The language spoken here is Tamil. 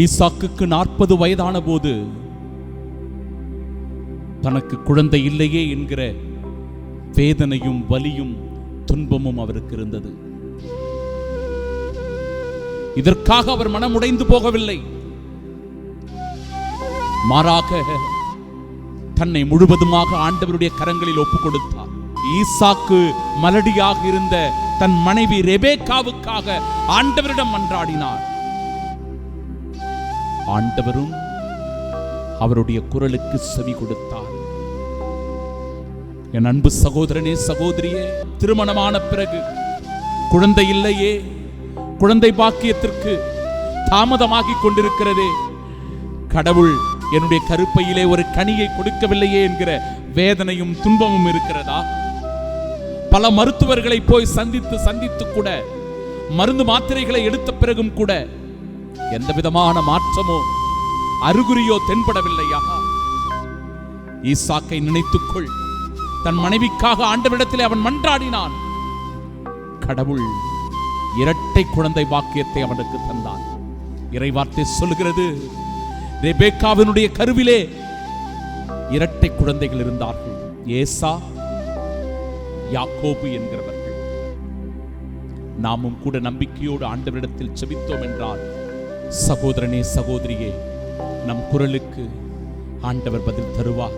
ஈசாக்குக்கு நாற்பது வயதான போது தனக்கு குழந்தை இல்லையே என்கிற வேதனையும் வலியும் துன்பமும் அவருக்கு இருந்தது. இதற்காக அவர் மனமுடைந்து போகவில்லை. மாறாக தன்னை முழுவதுமாக ஆண்டவருடைய கரங்களில் ஒப்புக் கொடுத்தார் ஈசாக்கு மலடியாக இருந்த தன் மனைவி ரெபேக்காவுக்காக ஆண்டவரிடம் மன்றாடினார். ஆண்டவரும் அவருடைய குரலுக்கு செவி கொடுத்தார். என் அன்பு சகோதரனே சகோதரியே திருமணமான பிறகு குழந்தை இல்லையே குழந்தை பாக்கியத்திற்கு தாமதமாகிக் கொண்டிருக்கிறதே கடவுள் என்னுடைய கருப்பையிலே ஒரு கனியை கொடுக்கவில்லையே என்கிற வேதனையும் துன்பமும் இருக்கிறதா? பல மருத்துவர்களை போய் சந்தித்து சந்தித்து கூட மருந்து மாத்திரைகளை எடுத்த பிறகும் கூட எந்த விதமான மாற்றமோ அறிகுறியோ தென்படவில்லையா ஈசாக்கை நினைத்துக்கொள். தன் மனைவிக்காக ஆண்டவரிடத்தில் அவன் மன்றாடினான். கடவுள் இரட்டை குழந்தை வாக்கியத்தை அவனுக்கு தந்தான். இறைவார்த்தை சொல்கிறது ரெபேக்காவினுடைய கருவிலே இரட்டை குழந்தைகள் இருந்தார்கள். ஏசா யாக்கோபு என்கிறவர்கள். நாமும் கூட நம்பிக்கையோடு ஆண்டவரிடத்தில் செபித்தோம் என்றால் சகோதரனே சகோதரியே நம் குரலுக்கு ஆண்டவர் பதில் தருவார்.